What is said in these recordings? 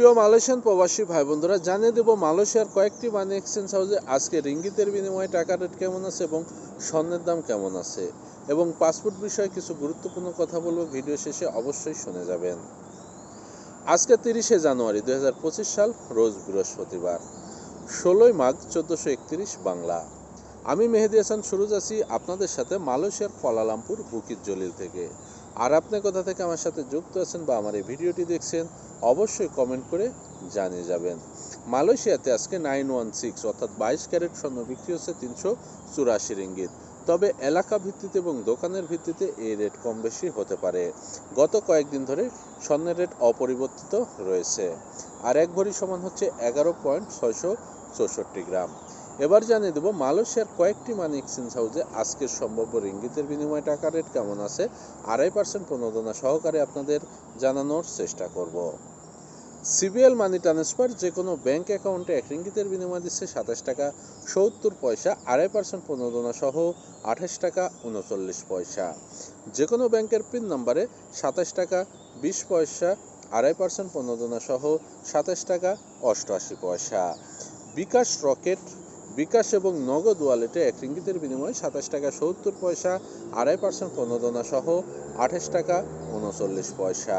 প্রিয় মালয়েশিয়ান প্রবাসী ভাই বন্ধুরা, জানিয়ে দেব মালয়েশিয়ার কয়েকটি মানি এক্সচেঞ্জ হাউসে আজকে রিঙ্গিতের বিনিময়ে টাকা রেট কেমন আছে এবং স্বর্ণের দাম কেমন আছে এবং পাসপোর্ট বিষয়ে কিছু গুরুত্বপূর্ণ কথা বলব ভিডিও শেষে অবশ্যই শুনে যাবেন। আজকে তিরিশে জানুয়ারি দুই হাজার পঁচিশ সাল, রোজ বৃহস্পতিবার, ষোলোই মাঘ চোদ্দোশো একত্রিশ বাংলা। আমি মেহেদি হাসান সুরুজ আছি আপনাদের সাথে মালয়েশিয়ার কলালামপুর বুকির জলিল থেকে। আর আপনি কোথা থেকে আমার সাথে যুক্ত আছেন বা আমার এই ভিডিওটি দেখছেন, অবশ্যই কমেন্ট করে জানিয়ে যাবেন। মালয়েশিয়াতে আজকে নাইন ওয়ান সিক্স অর্থাৎ বাইশ ক্যারেট স্বর্ণ বিক্রি হচ্ছে তিনশো চুরাশি রিঙ্গিত। তবে এলাকা ভিত্তিতে এবং দোকানের ভিত্তিতে এই রেট কম বেশি হতে পারে। গত কয়েকদিন ধরে স্বর্ণের রেট অপরিবর্তিত রয়েছে। আর এক ভরি সমান হচ্ছে এগারো পয়েন্ট ছয়শো চৌষট্টি গ্রাম। এবার জানিয়ে দেবো, মালয়েশিয়ার কয়েকটি মানি এক্সচেঞ্জ হাউসে আজকের সম্ভাব্য রিঙ্গিতের বিনিময়ে টাকা রেট কেমন আছে, আড়াই পার্সেন্ট প্রণোদনা সহকারে আপনাদের জানানোর চেষ্টা করব। সিবিএল মানি ট্রান্সফার যে কোনো ব্যাংক অ্যাকাউন্টে এক রিঙ্গিতের বিনিময় দিচ্ছে সাতাশ টাকা সত্তর পয়সা, আড়াই পার্সেন্ট প্রণোদনা সহ আঠাশ টাকা উনচল্লিশ পয়সা। যে কোনো ব্যাংকের পিন নম্বরে সাতাশ টাকা বিশ পয়সা, আড়াই পার্সেন্ট প্রণোদনা সহ সাতাশ টাকা অষ্টআশি পয়সা। বিকাশ রকেট বিকাশ এবং নগদ ওয়ালেটে এক রিঙ্গিতের বিনিময়ে সাতাশ টাকা সত্তর পয়সা, আড়াই পার্সেন্ট প্রণোদনা সহ আঠাশ টাকা উনচল্লিশ পয়সা।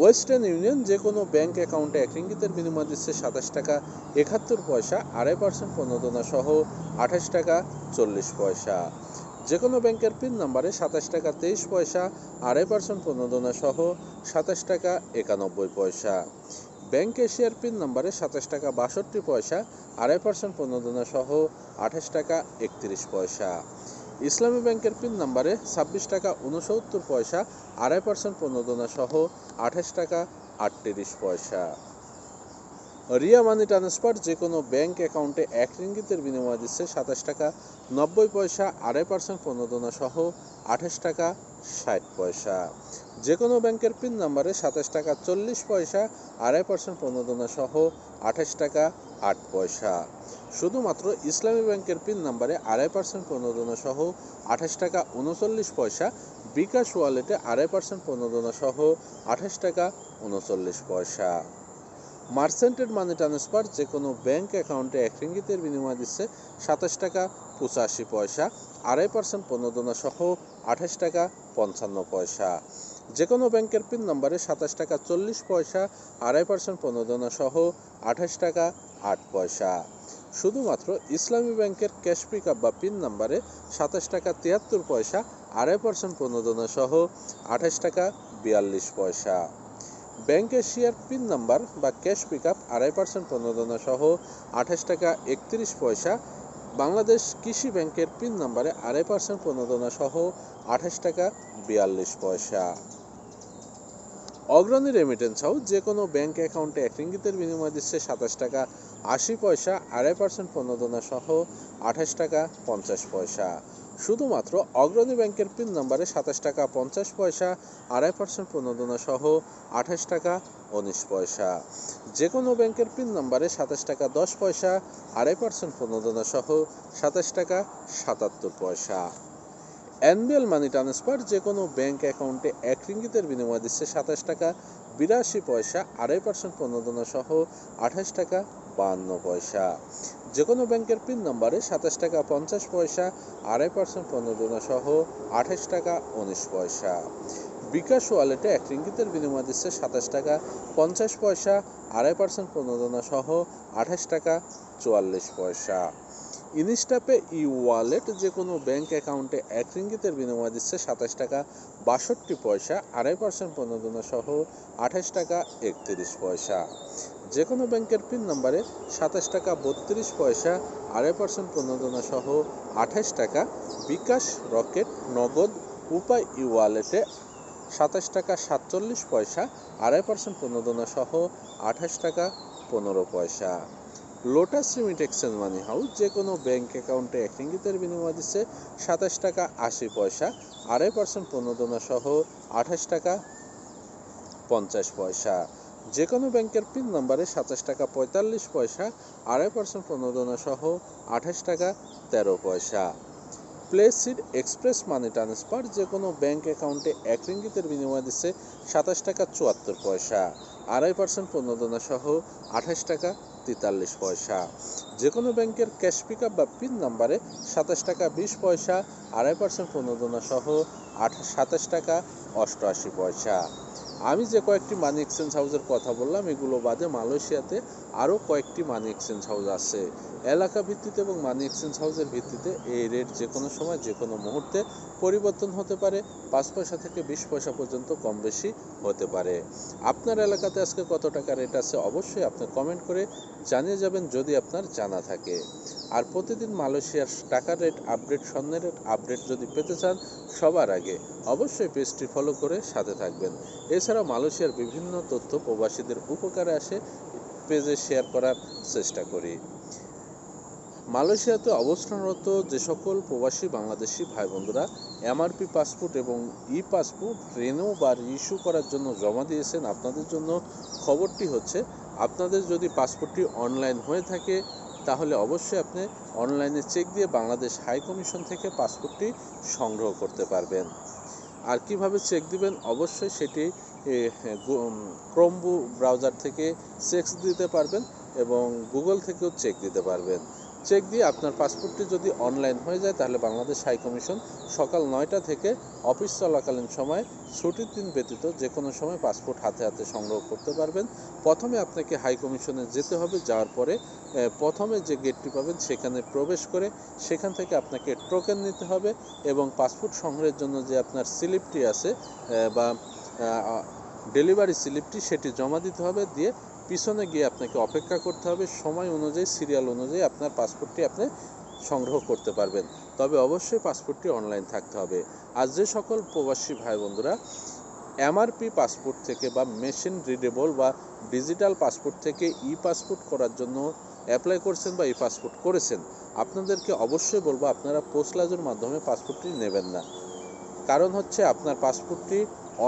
ওয়েস্টার্ন ইউনিয়ন যে কোনো ব্যাংক অ্যাকাউন্টে এক রিঙ্গিতের বিনিময় দিচ্ছে সাতাশ টাকা একাত্তর পয়সা, আড়াই পার্সেন্ট প্রণোদনা সহ আঠাশ টাকা চল্লিশ পয়সা। যে কোনো ব্যাংকের পিন নাম্বারে সাতাশ টাকা তেইশ পয়সা, আড়াই পার্সেন্ট প্রণোদনা সহ সাতাশ টাকা একানব্বই পয়সা। ব্যাংক এশিয়ার পিন নাম্বারে সাতাশ টাকা বাষট্টি পয়সা, আড়াই পার্সেন্ট প্রণোদনা সহ আঠাশ টাকা একত্রিশ পয়সা। ইসলামী ব্যাংকের পিন নাম্বারে ছাব্বিশ টাকা উনসত্তর পয়সা, আড়াই পার্সেন্ট প্রণোদনা সহ আঠাশ টাকা আটত্রিশ পয়সা। রিয়া মানি ট্রান্সফার যে কোনো ব্যাংক অ্যাকাউন্টে এক রিঙ্গিতের বিনিময় দিচ্ছে সাতাশ টাকা, নব্বই পয়সা, আড়াই পার্সেন্ট প্রণোদনা সহ আঠাশ টাকা, ষাট পয়সা। যে কোনো ব্যাংকের পিন নাম্বারে সাতাশ টাকা, চল্লিশ পয়সা, আড়াই পার্সেন্ট প্রণোদনা সহ আঠাশ টাকা, আট পয়সা। শুধুমাত্র ইসলামী ব্যাংকের পিন নাম্বারে আড়াই পার্সেন্ট প্রণোদনা সহ আঠাশ টাকা, উনচল্লিশ পয়সা, বিকাশ ওয়ালেটে আড়াই পার্সেন্ট প্রণোদনা সহ আঠাশ টাকা, উনচল্লিশ পয়সা। মার্সেন্টেড মানি ট্রান্সফার যে কোনো ব্যাংক অ্যাকাউন্টে এক রিঙ্গিতের বিনিময় দিচ্ছে সাতাশ টাকা পঁচাশি পয়সা, আড়াই পার্সেন্ট প্রণোদনা সহ আঠাশ টাকা পঞ্চান্ন পয়সা। যে কোনো ব্যাংকের পিন নম্বরে সাতাশ টাকা চল্লিশ পয়সা, আড়াই পার্সেন্ট প্রণোদনা সহ আঠাশ টাকা আট পয়সা। শুধুমাত্র ইসলামী ব্যাংকের ক্যাশ পিক আপ বা পিন নাম্বারে সাতাশ টাকা তিয়াত্তর পয়সা, আড়াই পার্সেন্ট প্রণোদনা সহ আঠাশ টাকা বিয়াল্লিশ পয়সা। ব্যাংক এশিয়ার পিন নাম্বার বা ক্যাশ পিক আপ আড়াই পার্সেন্ট প্রণোদনা সহ আঠাশ টাকা একত্রিশ পয়সা বাংলাদেশ কৃষি ব্যাংকের পিন নাম্বারে আড়াই পার্সেন্ট প্রণোদনা সহ আঠাশ টাকা বিয়াল্লিশ পয়সা। অগ্রণী রেমিটেন্স হাউস যে কোনো ব্যাংক অ্যাকাউন্টে এক রিঙ্গিতের বিনিময় দিচ্ছে সাতাশ টাকা আশি পয়সা, আড়াই পার্সেন্ট প্রণোদনা সহ আঠাশ টাকা পঞ্চাশ পয়সা। শুধুমাত্র অগ্রণী ব্যাংকের পিন নম্বরে সাতাশ টাকা পঞ্চাশ পয়সা, আড়াই পার্সেন্ট প্রণোদনা সহ আঠাশ টাকা উনিশ পয়সা। যে কোনো ব্যাংকের পিন নম্বরে সাতাশ টাকা দশ পয়সা, আড়াই পার্সেন্ট প্রণোদনা সহ সাতাশ টাকা সাতাত্তর পয়সা। অ্যানুয়াল মানি ট্রান্সফার যে কোনো ব্যাংক অ্যাকাউন্টে এক রিঙ্গিতের বিনিময় দিচ্ছে সাতাশ টাকা বিরাশি পয়সা, আড়াই পার্সেন্ট প্রণোদনা সহ আঠাশ টাকা বাহান্ন পয়সা। যে কোনো ব্যাংকের পিন নম্বরে সাতাশ টাকা পঞ্চাশ পয়সা, আড়াই পার্সেন্ট প্রণোদনা সহ আঠাশ টাকা উনিশ পয়সা। বিকাশ ওয়ালেটে এক রিঙ্গিতের বিনিময় দিচ্ছে সাতাশ টাকা পঞ্চাশ পয়সা, আড়াই পার্সেন্ট প্রণোদনা সহ আঠাশ টাকা চুয়াল্লিশ পয়সা। ইনস্টাপে ই ওয়ালেট যে কোনো ব্যাংক অ্যাকাউন্টে এক রিঙ্গিতের বিনিময় দিচ্ছে সাতাশ টাকা, বাষট্টি পয়সা, আড়াই পার্সেন্ট প্রণোদনা সহ আঠাশ টাকা, একত্রিশ পয়সা। যে কোনো ব্যাংকের পিন নম্বরে সাতাশ টাকা, বত্রিশ পয়সা, আড়াই পার্সেন্ট প্রণোদনা সহ আঠাশ টাকা, বিকাশ রকেট নগদ উপায় ই ওয়ালেটে সাতাশ টাকা, সাতচল্লিশ পয়সা, আড়াই পার্সেন্ট প্রণোদনা সহ আঠাশ টাকা, পনেরো পয়সা। Lotus remit exchange money house যে কোনো ব্যাংক অ্যাকাউন্টে এক ইঙ্গিতের বিনিময় দিচ্ছে সাতাশ টাকা আশি পয়সা, আড়াই পার্সেন্ট প্রণোদনা সহ আঠাশ টাকা পঞ্চাশ পয়সা। যে কোনো ব্যাংকের পিন নম্বরে সাতাশ টাকা পঁয়তাল্লিশ পয়সা, আড়াই পার্সেন্ট প্রণোদনা সহ আঠাশ টাকা তেরো পয়সা। প্লেসিড এক্সপ্রেস মানি ট্রান্সফার যে কোনো ব্যাংক অ্যাকাউন্টে এক রিঙ্গিতের বিনিময় দিচ্ছে সাতাশ টাকা চুয়াত্তর পয়সা, আড়াই পার্সেন্ট প্রণোদনা সহ আঠাশ টাকা তেতাল্লিশ পয়সা। যে কোনো ব্যাংকের ক্যাশ পিক আপ বা পিন নাম্বারে সাতাশ টাকা, বিশ পয়সা, আড়াই পার্সেন্ট প্রণোদনা সহ আঠাশ, সাতাশ টাকা, অষ্টআশি পয়সা। আমি যে কয়েকটি মানি এক্সচেঞ্জ হাউসের কথা বললাম, এগুলো বাদে মালয়েশিয়াতে আরও কয়েকটি মানি এক্সচেঞ্জ হাউস আছে। এলাকা ভিত্তিতে এবং মানি এক্সচেঞ্জ হাউসের ভিত্তিতে এই রেট যে কোনো সময়, যে কোনো মুহূর্তে পরিবর্তন হতে পারে। পাঁচ পয়সা থেকে বিশ পয়সা পর্যন্ত কম বেশি হতে পারে। আপনার এলাকাতে আজকে কত টাকা রেট আছে? অবশ্যই আপনি কমেন্ট করে জানিয়ে যাবেন যদি আপনার জানা থাকে। আর প্রতিদিন মালয়েশিয়ার টাকার রেট আপডেট স্বর্ণের রেট আপডেট যদি পেতে চান সবার আগে, অবশ্যই পেজটি ফলো করে সাথে থাকবেন। এছাড়া মালয়েশিয়ার বিভিন্ন তথ্য প্রবাসীদের উপকারে আসে, পেজে শেয়ার করার চেষ্টা করি। মালয়েশিয়াতে অবস্থানরত যে সকল প্রবাসী বাংলাদেশি ভাই বন্ধুরা এমআরপি পাসপোর্ট এবং ই পাসপোর্ট রেনো বা ইস্যু করার জন্য জমা দিয়েছেন, আপনাদের জন্য খবরটি হচ্ছে, আপনাদের যদি পাসপোর্টটি অনলাইন হয়ে থাকে, তাহলে অবশ্যই আপনি অনলাইনে চেক দিয়ে বাংলাদেশ হাই কমিশন থেকে পাসপোর্টটি সংগ্রহ করতে পারবেন। আর কীভাবে চেক দিবেন? অবশ্যই সেটি ক্রোমবু ব্রাউজার থেকে চেক দিতে পারবেন এবং গুগল থেকেও চেক দিতে পারবেন। চেক দিয়ে আপনার পাসপোর্টটি যদি অনলাইন হয়ে যায়, তাহলে বাংলাদেশ হাই কমিশন সকাল নয়টা থেকে অফিস চলাকালীন সময় ছুটির দিন ব্যতীত যে কোনো সময় পাসপোর্ট হাতে হাতে সংগ্রহ করতে পারবেন। প্রথমে আপনাকে হাই কমিশনে যেতে হবে, যাওয়ার পরে প্রথমে যে গেটটি পাবেন সেখানে প্রবেশ করে সেখান থেকে আপনাকে টোকেন নিতে হবে এবং পাসপোর্ট সংগ্রহের জন্য যে আপনার স্লিপটি আছে বা ডেলিভারি স্লিপটি সেটি জমা দিতে হবে। দিয়ে পিছনে গিয়ে আপনাকে অপেক্ষা করতে হবে। সময় অনুযায়ী, সিরিয়াল অনুযায়ী আপনার পাসপোর্টটি আপনি সংগ্রহ করতে পারবেন। তবে অবশ্যই পাসপোর্টটি অনলাইন থাকতে হবে। আর যে সকল প্রবাসী ভাই বন্ধুরা, এমআরপি পাসপোর্ট থেকে বা মেশিন রিডেবল বা ডিজিটাল পাসপোর্ট থেকে ই পাসপোর্ট করার জন্য অ্যাপ্লাই করছেন বা ই পাসপোর্ট করেছেন, আপনাদেরকে অবশ্যই বলব আপনারা পোস্টলাজের মাধ্যমে পাসপোর্টটি নেবেন না। কারণ হচ্ছে আপনার পাসপোর্টটি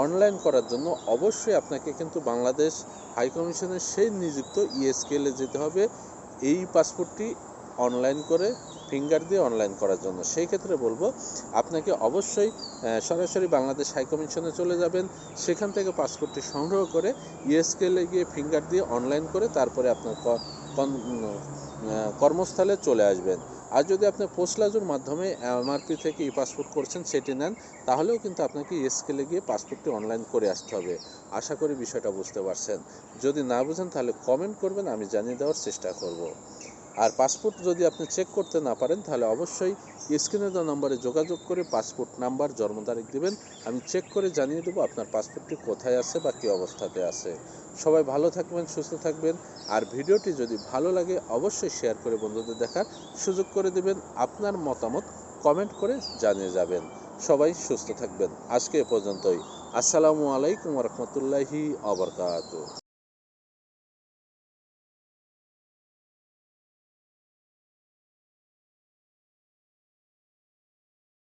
অনলাইন করার জন্য অবশ্যই আপনাকে কিন্তু বাংলাদেশ হাই কমিশনের সেই নিযুক্ত ইএসকেলে যেতে হবে। এই পাসপোর্টটি অনলাইন করে ফিঙ্গার দিয়ে অনলাইন করার জন্য। সেই ক্ষেত্রে বলব, আপনাকে অবশ্যই সরাসরি বাংলাদেশ হাই কমিশনে চলে যাবেন। সেখান থেকে পাসপোর্টটি সংগ্রহ করে ইএসকেলে গিয়ে ফিঙ্গার দিয়ে অনলাইন করে তারপরে আপনার কর্মস্থলে চলে আসবেন। আর যদি আপনি পোস্টলাজুর মাধ্যমে এমআরপি থেকে ই পাসপোর্ট করছেন, সেটি নেন, তাহলেও কিন্তু আপনাকে স্কেলে গিয়ে পাসপোর্টটি অনলাইন করে আসতে হবে। আশা করি বিষয়টা বুঝতে পারছেন। যদি না বুঝেন, তাহলে কমেন্ট করবেন, আমি জানিয়ে দেওয়ার চেষ্টা করব। আর পাসপোর্ট যদি আপনি চেক করতে না পারেন, তাহলে অবশ্যই স্ক্রিনে দেওয়া নম্বরে যোগাযোগ করে পাসপোর্ট নাম্বার জন্ম তারিখ দেবেন। আমি চেক করে জানিয়ে দেবো আপনার পাসপোর্টটি কোথায় আছে বা কী অবস্থাতে আছে। সবাই ভালো থাকবেন, সুস্থ থাকবেন। আর ভিডিওটি যদি ভালো লাগে, অবশ্যই শেয়ার করে বন্ধুদের দেখার সুযোগ করে দেবেন। আপনার মতামত কমেন্ট করে জানিয়ে যাবেন। সবাই সুস্থ থাকবেন। আজকে এ পর্যন্তই। আসসালামু আলাইকুম রহমতুল্লাহি আবরকাত